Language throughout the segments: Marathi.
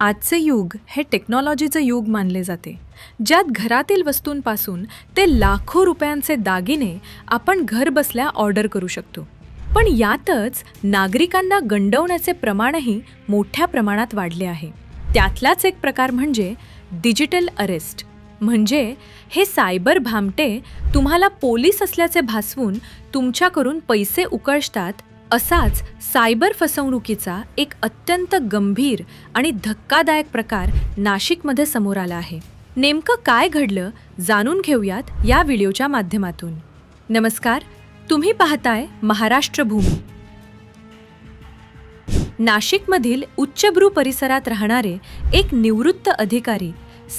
आजचे युग हे टेक्नॉलॉजीचं युग मानले जाते. ज्यात घरातील वस्तूंपासून ते लाखो रुपयांचे दागिने आपण घरबसल्या ऑर्डर करू शकतो. पण यातच नागरिकांना गंडवण्याचे प्रमाणही मोठ्या प्रमाणात वाढले आहे. त्यातलाच एक प्रकार म्हणजे डिजिटल अरेस्ट म्हणजे हे सायबर भामटे तुम्हाला पोलीस असल्याचे भासवून तुमच्याकडून पैसे उकळतात असाच सायबर फसवणुकीचा एक अत्यंत गंभीर आणि धक्कादायक प्रकार नाशिकमध्ये समोर आला आहे. नेमकं काय घडलं जाणून घेऊयात या व्हिडिओच्या माध्यमातून. नमस्कार तुम्ही पाहताय महाराष्ट्र भूमी. नाशिकमधील उच्चभ्रू परिसरात राहणारे एक निवृत्त अधिकारी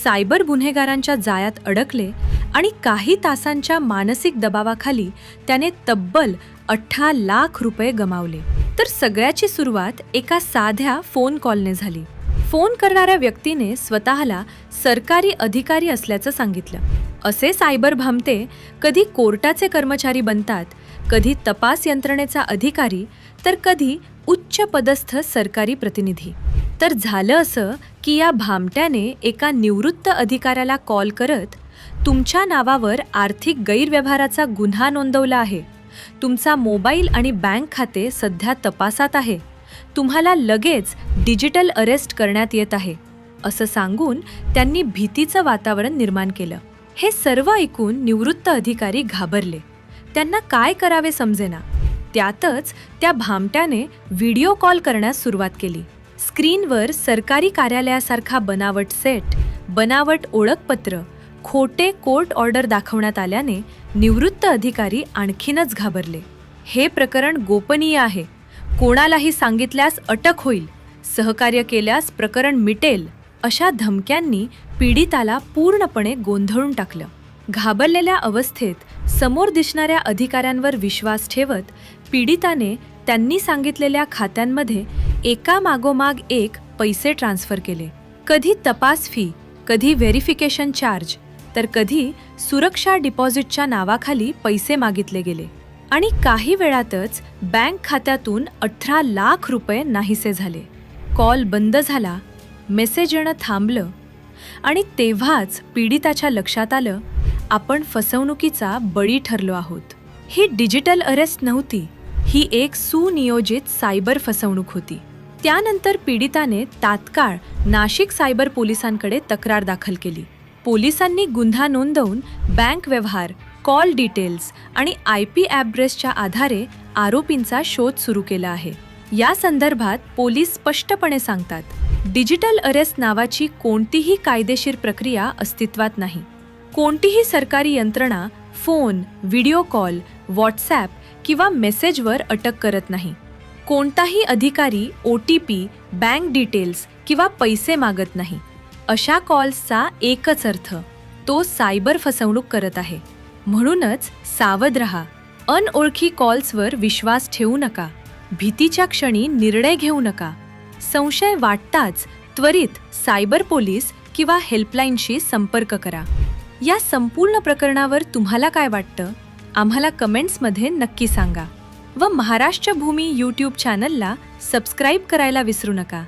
सायबर गुन्हेगारांच्या जाळ्यात अडकले आणि काही तासांच्या मानसिक दबावाखाली त्याने तब्बल अठरा लाख रुपये गमावले. तर सगळ्याची सुरुवात एका साध्या फोन कॉलने झाली. फोन करणाऱ्या व्यक्तीने स्वतःला सरकारी अधिकारी असल्याचं सांगितलं. असे सायबर भामते कधी कोर्टाचे कर्मचारी बनतात कधी तपास यंत्रणेचा अधिकारी तर कधी उच्च पदस्थ सरकारी प्रतिनिधी. तर झालं असं की या भामट्याने एका निवृत्त अधिकाऱ्याला कॉल करत तुमच्या नावावर आर्थिक गैरव्यवहाराचा गुन्हा नोंदवला आहे. तुमचा मोबाईल आणि बँक खाते सध्या तपासात आहे. तुम्हाला लगेच डिजिटल अरेस्ट करण्यात येत आहे असं सांगून त्यांनी भीतीचं वातावरण निर्माण केलं. हे सर्व ऐकून निवृत्त अधिकारी घाबरले. त्यांना काय करावे समजेना? त्यातच त्या भामट्याने व्हिडिओ कॉल करण्यास सुरुवात केली. स्क्रीनवर सरकारी कार्यालयासारखा बनावट सेट बनावट ओळखपत्र खोटे कोर्ट ऑर्डर दाखवण्यात आल्याने निवृत्त अधिकारी आणखीनच घाबरले. हे प्रकरण गोपनीय आहे. कोणालाही सांगितल्यास अटक होईल. सहकार्य केल्यास प्रकरण मिटेल अशा धमक्यांनी पीडिताला पूर्णपणे गोंधळून टाकलं. घाबरलेल्या अवस्थेत समोर दिसणाऱ्या अधिकाऱ्यांवर विश्वास ठेवत पीडिताने त्यांनी सांगितलेल्या खात्यांमध्ये एका मागोमाग एक पैसे ट्रान्स्फर केले. कधी तपास फी कधी व्हेरिफिकेशन चार्ज तर कधी सुरक्षा डिपॉझिटच्या नावाखाली पैसे मागितले गेले. आणि काही वेळातच बँक खात्यातून अठरा लाख रुपये नाहीसे झाले. कॉल बंद झाला मेसेज येणं थांबलं आणि तेव्हाच पीडिताच्या लक्षात आलं आपण फसवणुकीचा बळी ठरलो आहोत. ही डिजिटल अरेस्ट नव्हती ही एक सुनियोजित सायबर फसवणूक होती. त्यानंतर पीडिताने तात्काळ नाशिक सायबर पोलिसांकडे तक्रार दाखल केली. पोलिसांनी गुन्हा नोंदवून बँक व्यवहार कॉल डिटेल्स आणि आय पी ॲड्रेसच्या आधारे आरोपींचा शोध सुरू केला आहे. या संदर्भात पोलीस स्पष्टपणे सांगतात डिजिटल अरेस्ट नावाची कोणतीही कायदेशीर प्रक्रिया अस्तित्वात नाही. कोणतीही सरकारी यंत्रणा फोन व्हिडिओ कॉल व्हॉट्सॲप किंवा मेसेजवर अटक करत नाही. कोणताही अधिकारी O T P bank details किंवा पैसे मागत नाही. अशा कॉल्सचा एकच अर्थ तो सायबर फसवणूक करत आहे. म्हणूनच सावध रहा. अनओळखी कॉल्सवर विश्वास ठेवू नका. भीतीच्या क्षणी निर्णय घेऊ नका. संशय वाटताच त्वरित सायबर पोलीस किंवा हेल्पलाईनशी संपर्क करा. या संपूर्ण प्रकरणावर तुम्हाला काय वाटतं? आम्हाला कमेंट्समध्ये नक्की सांगा. व महाराष्ट्र भूमी यूट्यूब चॅनलला सबस्क्राईब करायला विसरू नका.